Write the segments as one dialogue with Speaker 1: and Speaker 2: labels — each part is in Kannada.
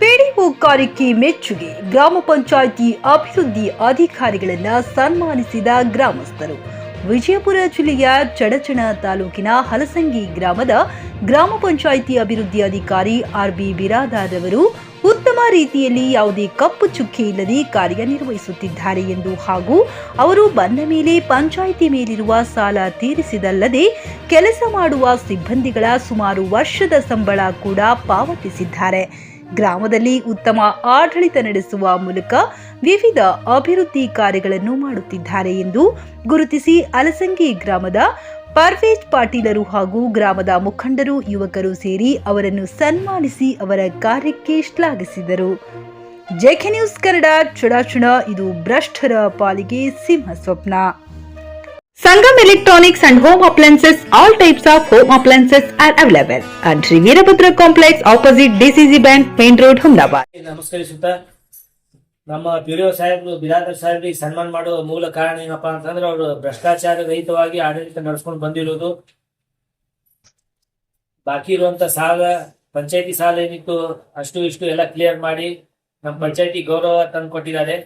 Speaker 1: ಪಿಡಿಒ ಕಾರ್ಯಕ್ಕೆ ಮೆಚ್ಚುಗೆ ಗ್ರಾಮ ಪಂಚಾಯಿತಿ ಅಭಿವೃದ್ಧಿ ಅಧಿಕಾರಿಗಳನ್ನ ಸನ್ಮಾನಿಸಿದ ಗ್ರಾಮಸ್ಥರು. ವಿಜಯಪುರ ಜಿಲ್ಲೆಯ ಚಡಚಣ ತಾಲೂಕಿನ ಹಲಸಂಗಿ ಗ್ರಾಮದ ಗ್ರಾಮ ಪಂಚಾಯಿತಿ ಅಭಿವೃದ್ಧಿ ಅಧಿಕಾರಿ ಆರ್ ಬಿ ಬಿರಾದಾರ್ ಅವರು ಉತ್ತಮ ರೀತಿಯಲ್ಲಿ ಯಾವುದೇ ಕಪ್ಪು ಚುಕ್ಕೆ ಇಲ್ಲದೆ ಕಾರ್ಯನಿರ್ವಹಿಸುತ್ತಿದ್ದಾರೆ ಎಂದು ಹಾಗೂ ಅವರು ಬಂದ ಮೇಲೆ ಪಂಚಾಯಿತಿ ಮೇಲಿರುವ ಸಾಲ ತೀರಿಸಿದಲ್ಲದೆ ಕೆಲಸ ಮಾಡುವ ಸಿಬ್ಬಂದಿಗಳ ಸುಮಾರು ವರ್ಷದ ಸಂಬಳ ಕೂಡ ಪಾವತಿಸಿದ್ದಾರೆ. ಗ್ರಾಮದಲ್ಲಿ ಉತ್ತಮ ಆಡಳಿತ ನಡೆಸುವ ಮೂಲಕ ವಿವಿಧ ಅಭಿವೃದ್ಧಿ ಕಾರ್ಯಗಳನ್ನು ಮಾಡುತ್ತಿದ್ದಾರೆ ಎಂದು ಗುರುತಿಸಿ ಅಲಸಂಗಿ ಗ್ರಾಮದ ಪರ್ವೇಜ್ ಪಾಟೀಲರು ಹಾಗೂ ಗ್ರಾಮದ ಮುಖಂಡರು ಯುವಕರು ಸೇರಿ ಅವರನ್ನು ಸನ್ಮಾನಿಸಿ ಅವರ ಕಾರ್ಯಕ್ಕೆ ಶ್ಲಾಘಿಸಿದರು. ಜೆಕೆ ನ್ಯೂಸ್ ಕನ್ನಡ ಚುಡಾಚುಣ ಇದು ಭ್ರಷ್ಟರ ಪಾಲಿಗೆ ಸಿಂಹ ಸ್ವಪ್ನ Sangam Electronics and Home Appliances, all types of home appliances are available. At Sri Veerabhadra Complex opposite DCC bank Main road Ahmedabad.
Speaker 2: ನಮಸ್ಕರಿಸುತ್ತಾ ನಮ್ಮ ಪಿಡಿಒ ಸಾಹೇಬ್ರು ಬಿರಾದರ್ ಸಾಹೇಬ್ರಿಗೆ ಸನ್ಮಾನ ಮಾಡುವ ಮೂಲ ಕಾರಣ ಏನಪ್ಪಾ ಅಂತಂದ್ರೆ ಅವರು ಭ್ರಷ್ಟಾಚಾರ ರಹಿತವಾಗಿ ಆಡಳಿತ ನಡೆಸ್ಕೊಂಡು ಬಂದಿರೋದು. ಬಾಕಿ ಇರುವಂತ ಸಾಲ ಪಂಚಾಯತಿ ಸಾಲ ಏನಿತ್ತು ಅಷ್ಟು ಇಷ್ಟು ಎಲ್ಲ ಕ್ಲಿಯರ್ ಮಾಡಿ ನಮ್ಮ ಪಂಚಾಯತಿ ಗೌರವ ತಂದು ಕೊಟ್ಟಿದ್ದಾರೆ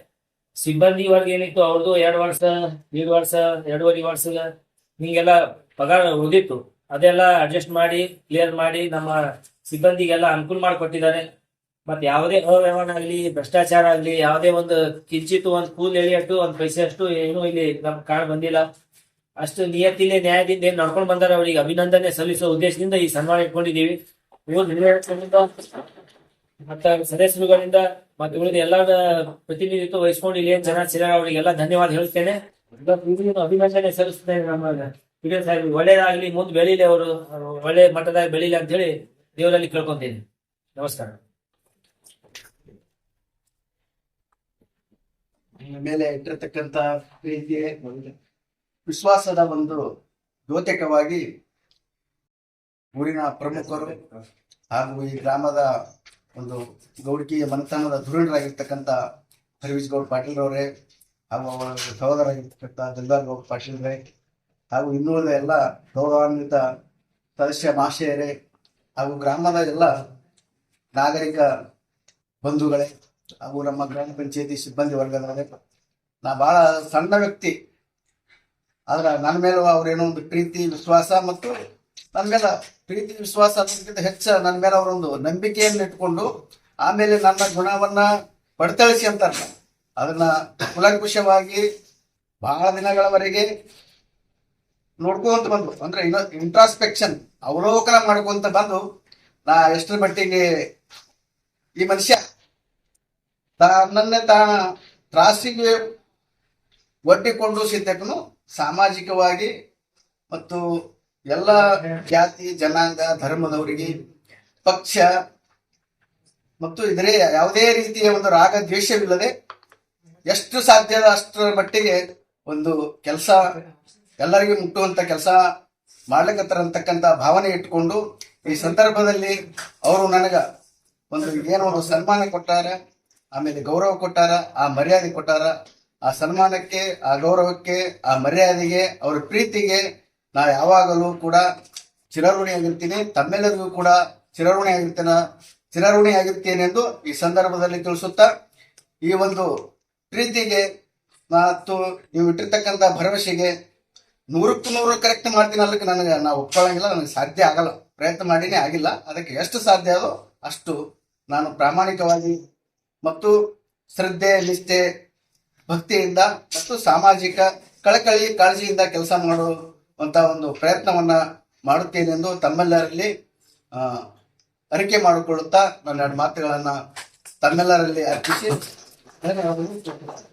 Speaker 2: ಸಿಬ್ಬಂದಿ ವರ್ಗ ಏನಿತ್ತು ಅವ್ರದ್ದು ಎರಡು ವರ್ಷ ಎರಡು ವರ್ಷ, ಎರಡೂವರೆ ವರ್ಷ ಹಿಂಗೆಲ್ಲ ಪಗಾರ ಉಳಿದಿತ್ತು. ಅದೆಲ್ಲ ಅಡ್ಜಸ್ಟ್ ಮಾಡಿ ಕ್ಲಿಯರ್ ಮಾಡಿ ನಮ್ಮ ಸಿಬ್ಬಂದಿಗೆಲ್ಲ ಅನುಕೂಲ ಮಾಡಿಕೊಟ್ಟಿದ್ದಾರೆ. ಮತ್ತೆ ಯಾವುದೇ ಅವ್ಯವಹಾರ ಆಗಲಿ, ಭ್ರಷ್ಟಾಚಾರ ಆಗಲಿ, ಯಾವುದೇ ಒಂದು ಕಿಂಚಿತ್ತು ಒಂದು ಕೂಲ್ ಎಳಿಯಟ್ಟು, ಒಂದು ಪೈಸೆ ಅಷ್ಟು ಏನೂ ಇಲ್ಲಿ ನಮ್ ಕಾಣ ಬಂದಿಲ್ಲ. ಅಷ್ಟು ನಿಯತ್ತಿಲೆ, ನ್ಯಾಯದಿಂದ ಏನ್ ನಡ್ಕೊಂಡು ಬಂದಾರ ಅವರಿಗೆ ಅಭಿನಂದನೆ ಸಲ್ಲಿಸುವ ಉದ್ದೇಶದಿಂದ ಈ ಸನ್ಮಾನ ಇಟ್ಕೊಂಡಿದ್ದೀವಿ. ಮತ್ತ ಸದಸ್ಯರುಗಳಿಂದ ಮತ್ತೆ ಉಳಿದ ಎಲ್ಲ ಪ್ರತಿನಿಧಿತ್ವ ವಹಿಸಿಕೊಂಡು ಇಲ್ಲಿ ಏನ್ ಜನ ಸೇರ ಅವರಿಗೆಲ್ಲ ಧನ್ಯವಾದ ಹೇಳ್ತೇನೆ. ಅಭಿನಂದನೆ ಸಲ್ಲಿಸ್ತೇನೆ ನಮ್ಮ ವಿಡಿಯೋ ಸಾಹೇಬ್ ಒಳ್ಳೇದಾಗ್ಲಿ, ಮುಂದೆ ಬೆಳೀಲಿ ಅವರು, ಒಳ್ಳೆ ಮಟ್ಟದಾಗ ಬೆಳೀಲಿ ಅಂತ ಹೇಳಿ ದೇವರಲ್ಲಿ ಕೇಳ್ಕೊಂತೀನಿ. ನಮಸ್ಕಾರ.
Speaker 3: ಮೇಲೆ ಇಟ್ಟಿರ್ತಕ್ಕಂತ ಪ್ರೀತಿ ವಿಶ್ವಾಸದ ಒಂದು ದ್ಯೋತಕವಾಗಿ ಊರಿನ ಪ್ರಮುಖರು ಹಾಗೂ ಈ ಗ್ರಾಮದ ಒಂದು ಗೌಡಿಕೆಯ ಮನತನದ ಧುರೀಣರಾಗಿರ್ತಕ್ಕಂಥ ಹರಿವಿಜ್ ಗೌಡ್ ಪಾಟೀಲ್ ಅವರೇ ಹಾಗೂ ಅವರ ಸಹೋದರಾಗಿರ್ತಕ್ಕಂಥ ದಿಲ್ದಾರ್ ಗೌಡ್ ಪಾಟೀಲ್ರೇ ಹಾಗೂ ಇನ್ನುಳಿದ ಎಲ್ಲ ಗೌರವಾನ್ವಿತ ಸದಸ್ಯ ಮಹಾಶಯರೇ ಹಾಗೂ ಗ್ರಾಮದ ಎಲ್ಲ ನಾಗರಿಕ ಬಂಧುಗಳೇ ಹಾಗೂ ನಮ್ಮ ಗ್ರಾಮ ಪಂಚಾಯತಿ ಸಿಬ್ಬಂದಿ ವರ್ಗದವರೇ. ನಾ ಬಹಳ ಸಣ್ಣ ವ್ಯಕ್ತಿ. ಆದ್ರೆ ನನ್ನ ಮೇಲೂ ಅವ್ರೇನೋ ಒಂದು ಪ್ರೀತಿ, ವಿಶ್ವಾಸ ಮತ್ತು ನನ್ನ ಮೇಲೆ ಪ್ರೀತಿ, ವಿಶ್ವಾಸ ಅನ್ನೋದಕ್ಕಿಂತ ಹೆಚ್ಚ ನನ್ನ ಮೇಲೆ ಅವರೊಂದು ನಂಬಿಕೆಯನ್ನು ಇಟ್ಕೊಂಡು ಆಮೇಲೆ ನನ್ನ ಗುಣವನ್ನ ಪಡ್ತಳಿಸಿ ಅಂತಾರಲ್ಲ ಅದನ್ನ ಕುಲಂಕುಷವಾಗಿ ಬಹಳ ದಿನಗಳವರೆಗೆ ನೋಡ್ಕೊಂತ ಬಂದು ಅಂದ್ರೆ ಇಂಟ್ರಾಸ್ಪೆಕ್ಷನ್ ಅವಲೋಕನ ಮಾಡ್ಕೊಂತ ಬಂದು, ನಾ ಎಷ್ಟರ ಮಟ್ಟಿಗೆ ಈ ಮನುಷ್ಯ ತನ್ನನ್ನೇ ತಾನ ತ್ರಾಸಿಗೆ ಒಡ್ಡಿಕೊಂಡು ಸಿದ್ಧಕ್ಕೂ ಸಾಮಾಜಿಕವಾಗಿ ಮತ್ತು ಎಲ್ಲ ಜಾತಿ, ಜನಾಂಗ, ಧರ್ಮದವರಿಗೆ ಪಕ್ಷ ಮತ್ತು ಇದರೇ ಯಾವುದೇ ರೀತಿಯ ಒಂದು ರಾಗ ದ್ವೇಷವಿಲ್ಲದೆ ಎಷ್ಟು ಸಾಧ್ಯದ ಅಷ್ಟರ ಮಟ್ಟಿಗೆ ಒಂದು ಕೆಲಸ ಎಲ್ಲರಿಗೂ ಮುಟ್ಟುವಂತ ಕೆಲಸ ಮಾಡ್ಲಿಕ್ಕತ್ತಾರಂತಕ್ಕಂಥ ಭಾವನೆ ಇಟ್ಕೊಂಡು ಈ ಸಂದರ್ಭದಲ್ಲಿ ಅವರು ನನಗ ಒಂದು ಏನೋ ಒಂದು ಸನ್ಮಾನ ಕೊಟ್ಟಾರ, ಆಮೇಲೆ ಗೌರವ ಕೊಟ್ಟಾರ, ಆ ಮರ್ಯಾದೆ ಕೊಟ್ಟಾರ. ಆ ಸನ್ಮಾನಕ್ಕೆ, ಆ ಗೌರವಕ್ಕೆ, ಆ ಮರ್ಯಾದೆಗೆ, ಅವರ ಪ್ರೀತಿಗೆ ನಾ ಯಾವಾಗಲೂ ಕೂಡ ಚಿರಋಣಿಯಾಗಿರ್ತೀನಿ, ತಮ್ಮೆಲ್ಲರಿಗೂ ಕೂಡ ಚಿರಋಣಿಯಾಗಿರ್ತೇನೆ, ಚಿರಋಣಿಯಾಗಿರ್ತೇನೆಂದು ಈ ಸಂದರ್ಭದಲ್ಲಿ ತಿಳಿಸುತ್ತಾ, ಈ ಒಂದು ಪ್ರೀತಿಗೆ ಮತ್ತು ನೀವು ಇಟ್ಟಿರ್ತಕ್ಕಂಥ ಭರವಸೆಗೆ ನೂರಕ್ಕೆ ನೂರು ಕರೆಕ್ಟ್ ಮಾಡ್ತೀನಿ ಅಲ್ಲಕ್ಕೆ ನನಗೆ ನಾವು ಒಪ್ಕೊಳ್ಳಂಗಿಲ್ಲ, ನನಗೆ ಸಾಧ್ಯ ಆಗಲ್ಲ. ಪ್ರಯತ್ನ ಮಾಡಿನೇ ಆಗಿಲ್ಲ, ಅದಕ್ಕೆ ಎಷ್ಟು ಸಾಧ್ಯ ಅದೋ ಅಷ್ಟು ನಾನು ಪ್ರಾಮಾಣಿಕವಾಗಿ ಮತ್ತು ಶ್ರದ್ಧೆ, ನಿಷ್ಠೆ, ಭಕ್ತಿಯಿಂದ ಮತ್ತು ಸಾಮಾಜಿಕ ಕಳಕಳಿ, ಕಾಳಜಿಯಿಂದ ಕೆಲಸ ಮಾಡುವಂತ ಒಂದು ಪ್ರಯತ್ನವನ್ನ ಮಾಡುತ್ತೇನೆಂದು ತಮ್ಮೆಲ್ಲರಲ್ಲಿ ಅರಿಕೆ ಮಾಡಿಕೊಳ್ಳುತ್ತಾ ನನ್ನ ಎರಡು ಮಾತುಗಳನ್ನ ತಮ್ಮೆಲ್ಲರಲ್ಲಿ ಅರ್ಪಿಸಿ. ಧನ್ಯವಾದಗಳು.